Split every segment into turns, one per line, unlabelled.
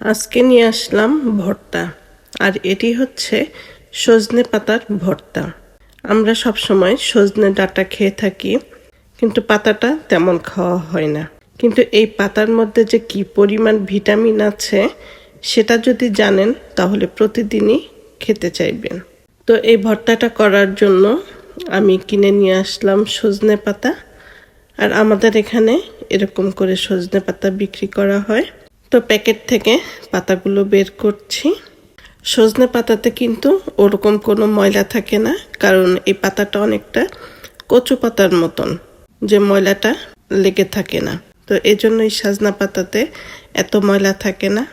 আজকে নিয়ে আসলাম ভর্তা, আর এটি হচ্ছে সজনে পাতার ভর্তা। আমরা সব সময় সজনে ডাঁটা খেয়ে থাকি, কিন্তু পাতাটা তেমন খাওয়া হয় না। কিন্তু এই পাতার মধ্যে যে কি পরিমাণ ভিটামিন আছে, সেটা যদি জানেন, তাহলে প্রতিদিনই খেতে চাইবেন। তো এই ভর্তাটা করার জন্য আমি কিনে নিয়ে আসলাম সজনে পাতা, আর আমাদের এখানে এরকম করে সজনে পাতা বিক্রি করা হয়। তো প্যাকেট থেকে পাতাগুলো বের করছি। সজনে পাতাতে কিন্তু ওরকম কোনো ময়লা থাকে না, কারণ এই পাতাটা অনেকটা কচু পাতার মতন, যে ময়লাটা লেগে থাকে না। তো এই জন্যই সাজনা পাতাতে এত ময়লা থাকে না।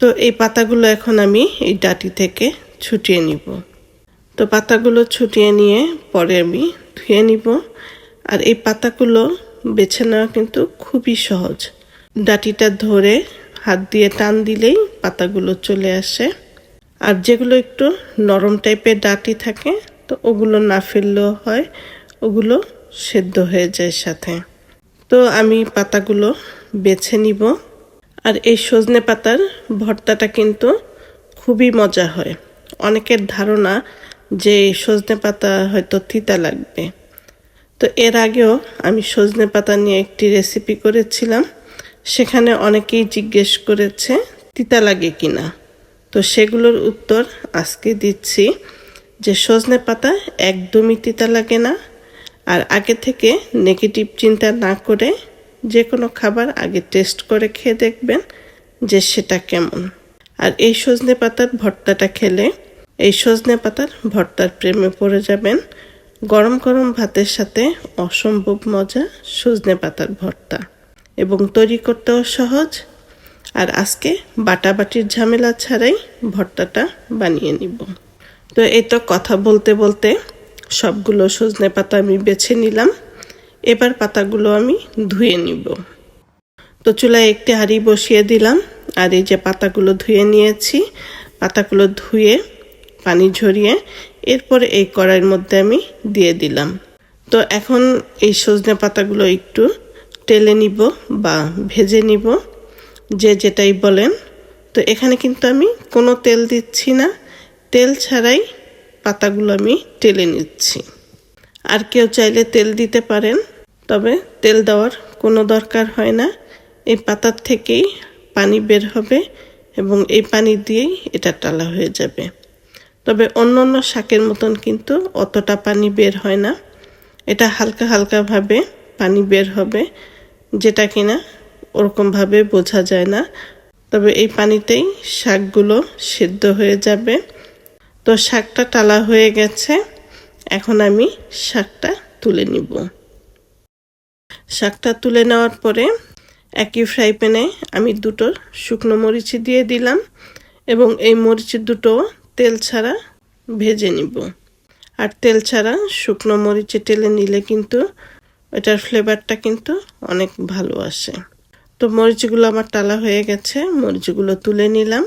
তো এই পাতাগুলো এখন আমি এই ডাটি থেকে ছুটিয়ে নিব। তো পাতাগুলো ছুটিয়ে নিয়ে পরে আমি ধুয়ে নিব। আর এই পাতাগুলো বেছে নেওয়া কিন্তু খুবই সহজ। ডাটিটা ধরে হাত দিয়ে টান দিলেই পাতাগুলো চলে আসে। আর যেগুলো একটু নরম টাইপের ডাটি থাকে, তো ওগুলো না ফেললেও হয়, ওগুলো সেদ্ধ হয়ে যায় সাথে। তো আমি পাতাগুলো বেছে নিব। আর এই সজনে পাতার ভর্তাটা কিন্তু খুবই মজা হয়। অনেকের ধারণা যে সজনে পাতা হয়তো তিতা লাগবে। তো এর আগেও আমি সজনে পাতা নিয়ে একটি রেসিপি করেছিলাম। সেখানে অনেকেই জিজ্ঞেস করেছে, তিতা লাগে কিনা? তো সেগুলোর উত্তর আজকে দিচ্ছি যে সজনে পাতা একদমই তিতা লাগে না। আর আগে থেকে নেগেটিভ চিন্তা না করে যে কোনো খাবার আগে টেস্ট করে খেয়ে দেখবেন যে সেটা কেমন। আর এই সজনে পাতার ভর্তাটা খেলে এই সজনে পাতার ভর্তার প্রেমে পড়ে যাবেন। গরম গরম ভাতের সাথে অসম্ভব মজা সজনে পাতার ভর্তা। এবং তৈরি করতেও সহজ। আর আজকে বাটাবাটির ঝামেলা ছাড়াই ভর্তাটা বানিয়ে নিব। তো এই তো কথা বলতে বলতে সবগুলো সজনে পাতা আমি বেছে নিলাম। এবার পাতাগুলো আমি ধুয়ে নিব। তো চুলায় একটি হাঁড়ি বসিয়ে দিলাম। আর এই যে পাতাগুলো ধুয়ে নিয়েছি, পাতাগুলো ধুয়ে পানি ঝরিয়ে এরপরে এই কড়াইয়ের মধ্যে আমি দিয়ে দিলাম। তো এখন এই সজনে পাতাগুলো একটু টেলে নিব বা ভেজে নিব, যে যেটাই বলেন। তো এখানে কিন্তু আমি কোনো তেল দিচ্ছি না। তেল ছাড়াই পাতাগুলো আমি টেলে নিচ্ছি। আর কেউ চাইলে তেল দিতে পারেন, তবে তেল দেওয়ার কোনো দরকার হয় না। এই পাতার থেকেই পানি বের হবে এবং এই পানি দিয়েই এটা টালা হয়ে যাবে। তবে অন্য অন্য শাকের মতন কিন্তু অতটা পানি বের হয় না। এটা হালকা হালকাভাবে পানি বের হবে। যেটা কিনা ওরকমভাবে বোঝা যায় না। তবে এই পানিতেই শাকগুলো সেদ্ধ হয়ে যাবে। তো শাকটা টালা হয়ে গেছে। এখন আমি শাকটা তুলে নিব। শাকটা তুলে নেওয়ার পরে একই ফ্রাই প্যানে আমি দুটো শুকনো মরিচ দিয়ে দিলাম এবং এই মরিচ দুটো তেল ছাড়া ভেজে নিব। আর তেল ছাড়া শুকনো মরিচে টেলে নিলে কিন্তু এটার ফ্লেভারটা কিন্তু অনেক ভালো আসে। তো মরিচগুলো আমার টালা হয়ে গেছে, মরিচগুলো তুলে নিলাম।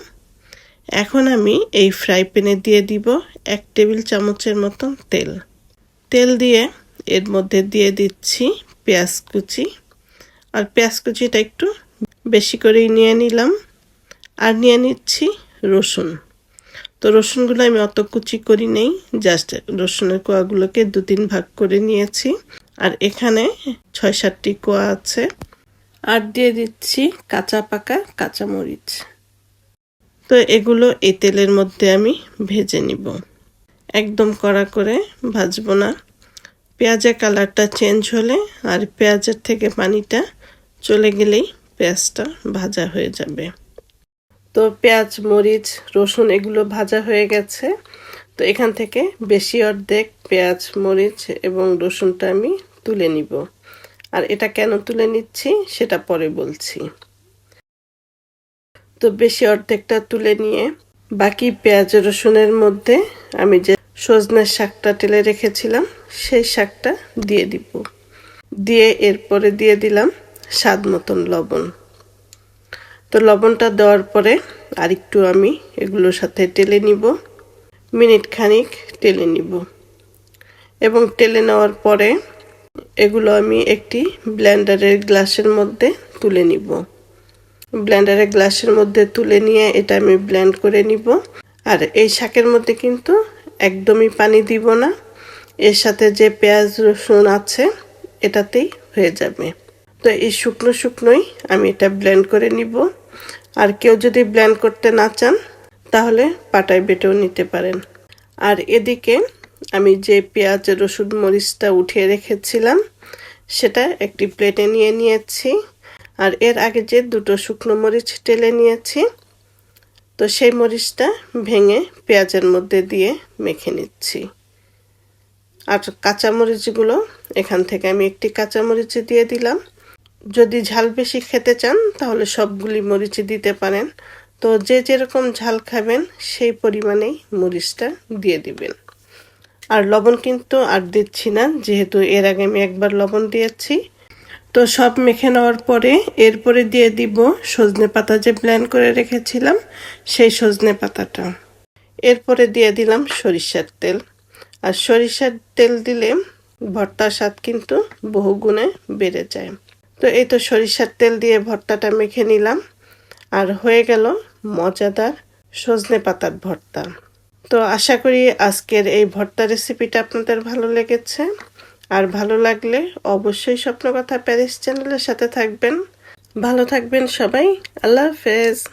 এখন আমি এই ফ্রাই প্যানে দিয়ে দিব এক টেবিল চামচের মতন তেল। তেল দিয়ে এর মধ্যে দিয়ে দিচ্ছি পেঁয়াজ কুচি। আর পেঁয়াজ কুচিটা একটু বেশি করেই নিয়ে নিলাম। আর নিয়ে নিচ্ছি রসুন। তো রসুনগুলো আমি অত কুচি করি নেই, জাস্ট রসুনের কোয়াগুলোকে দু তিন ভাগ করে নিয়েছি। আর এখানে ছয় সাতটি কোয়া আছে। আর দিয়ে দিচ্ছি কাঁচা পাকা কাঁচামরিচ। তো এগুলো এই তেলের মধ্যে আমি ভেজে নিব। একদম কড়া করে ভাজবো না। পেঁয়াজের কালারটা চেঞ্জ হলে আর পেঁয়াজের থেকে পানিটা চলে গেলেই পেঁয়াজটা ভাজা হয়ে যাবে। তো পেঁয়াজ, মরিচ, রসুন এগুলো ভাজা হয়ে গেছে। তো এখান থেকে বেশি অর্ধেক পেঁয়াজ, মরিচ এবং রসুনটা আমি তুলে নিব। আর এটা কেন তুলে নিচ্ছি সেটা পরে বলছি। তো বেশি অর্ধেকটা তুলে নিয়ে বাকি পেঁয়াজ, রসুনের মধ্যে আমি যে সজনের শাকটা টেলে রেখেছিলাম, সেই শাকটা দিয়ে দিব। দিয়ে এরপরে দিয়ে দিলাম স্বাদ মতন লবণ। তো লবণটা দেওয়ার পরে আরেকটু আমি এগুলোর সাথে টেলে নিব। মিনিট খানিক টেলে নিব। এবং টেলে নেওয়ার পরে এগুলো আমি একটি ব্লেন্ডারের গ্লাসের মধ্যে তুলে নিব। ব্লেন্ডারের গ্লাসের মধ্যে তুলে নিয়ে এটা আমি ব্লেন্ড করে নিব। আর এই শাকের মধ্যে কিন্তু একদমই পানি দিব না। এর সাথে যে পেঁয়াজ, রসুন আছে, এটাতেই হয়ে যাবে। তো এই শুকনো শুকনোই আমি এটা ব্লেন্ড করে নিব। আর কেউ যদি ব্লেন্ড করতে না চান তাহলে পাটায় বেটেও নিতে পারেন। আর এদিকে আমি যে পেঁয়াজ, রসুন, মরিচটা উঠিয়ে রেখেছিলাম, সেটা একটি প্লেটে নিয়ে নিয়েছি। আর এর আগে যে দুটো শুকনো মরিচ টেলে নিয়েছি, তো সেই মরিচটা ভেঙে পেঁয়াজের মধ্যে দিয়ে মেখে নিচ্ছি। আর কাঁচামরিচগুলো এখান থেকে আমি একটি কাঁচামরিচ দিয়ে দিলাম। যদি ঝাল বেশি খেতে চান, তাহলে সবগুলি মরিচ দিতে পারেন। তো যে যেরকম ঝাল খাবেন, সেই পরিমাণেই মরিচটা দিয়ে দিবেন। আর লবণ কিন্তু আর দিচ্ছি না, যেহেতু এর আগে আমি একবার লবণ দিয়েছি। তো সব মেখে নেওয়ার পরে এরপরে দিয়ে দিব সজনে পাতা যে ব্ল্যান করে রেখেছিলাম, সেই সজনে পাতাটা। এরপরে দিয়ে দিলাম সরিষার তেল। আর সরিষার তেল দিলে ভর্তার স্বাদ কিন্তু বহুগুণে বেড়ে যায়। তো এই তো সরিষার তেল দিয়ে ভর্তাটা মেখে নিলাম। আর হয়ে গেল মজাদার সজনে পাতার ভর্তা। তো আশা করি আজকের এই ভর্তা রেসিপিটা আপনাদের ভালো লেগেছে। আর ভালো লাগলে অবশ্যই স্বপ্নকথা প্যারিস চ্যানেলের সাথে থাকবেন। ভালো থাকবেন সবাই। আল্লাহ হাফেজ।